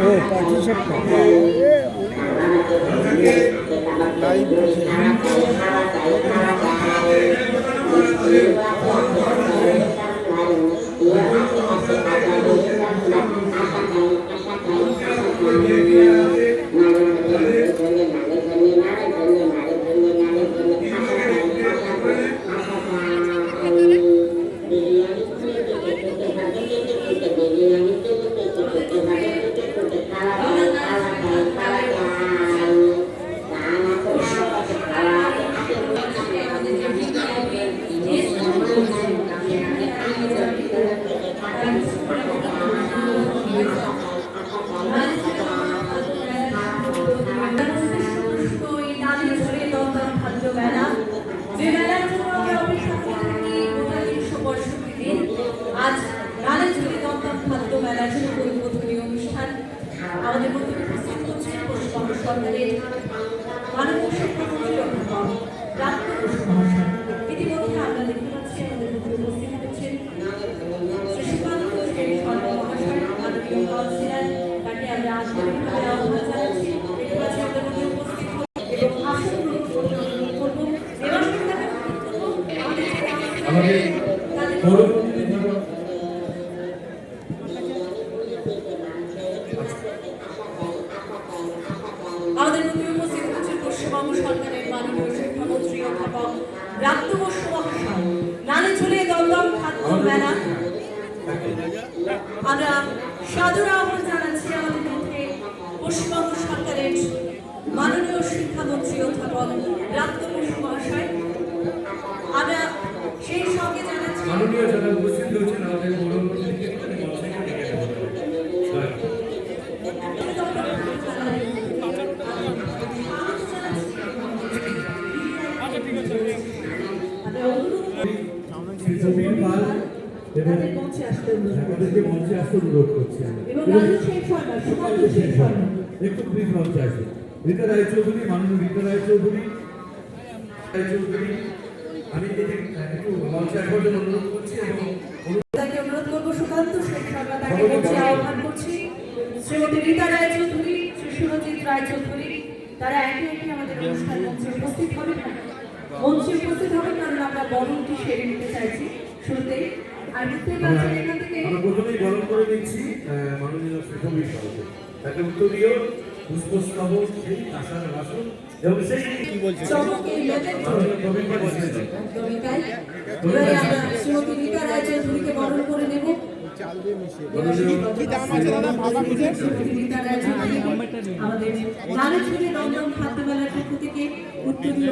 ও party সপ্তাহ live Paschimbanga সরকারের মাননীয় মাননীয় শিক্ষামন্ত্রী অধ্যাপক বসু মহাশয় আমরা সাদর আহ্বান জানাচ্ছি সরকারের মাননীয় শিক্ষামন্ত্রী অধ্যাপক মহাশয় আমরা সেই সঙ্গে জানাচ্ছি পাল এবং অনুরোধ করছি। আমাদেরকে মঞ্চে আসতে অনুরোধ করছি একটু প্লিজ আসুন রীতা রায়চৌধুরী মাননীয় রীতা রায়চৌধুরী। রায়চৌধুরী আমি একটু মঞ্চে আসবার জন্য অনুরোধ করছি এবং তাকে অনুরোধ করব সুকান্ত শেখ সরকার তাকে মঞ্চে আহ্বান করছি। শ্রীমতী রীতা রায়চৌধুরী শ্রী সুরজিৎ রায়চৌধুরী তারা একে একে আমাদের অনুষ্ঠান মঞ্চে উপস্থিত হবেন। মঞ্চে উপস্থিত হবেন কারণ আমরা বরণটি সেরে নিতে চাইছি শুরুতেই। আর বুঝতেই পারছেন এখান থেকে আমরা প্রথমেই বরণ করে নিচ্ছি মাননীয় সুখবীর সাহকে তাকে উত্তরীয় পুষ্পস্তবক সেই আশার বাসন এবং সেই কি বলছে চমকে লেগেছে মাননীয় প্রবীণ একদমই তাই। এবারে আমরা শ্রীমতী রীতা রায়চৌধুরীকে বরণ করে নেব। আমাদের পক্ষ থেকে উত্তরীয়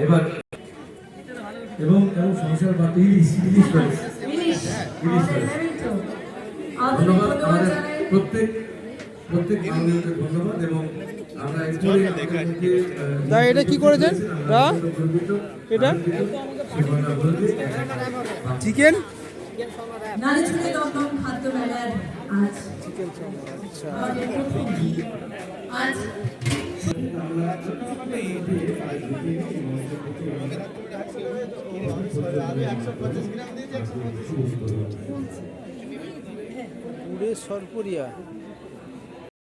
এবার এবং এবং সংসার বা ইলিশ ইলিশ ইলিশ আমাদের হ্যামিল্টন আন্তরিক ধন্যবাদ ধন্যবাদ আমাদের প্রত্যেক প্রত্যেক মাননীয়কে ধন্যবাদ এবং আমরা এরপরে আপনাদেরকে, আহ, দা, এটা কি করেছেন? দা? এটা? চিকেন নারী ছুটে দমদম খাদ্য মেলার আজ আমাদের। প্রথম পুরে সরপুরিয়া।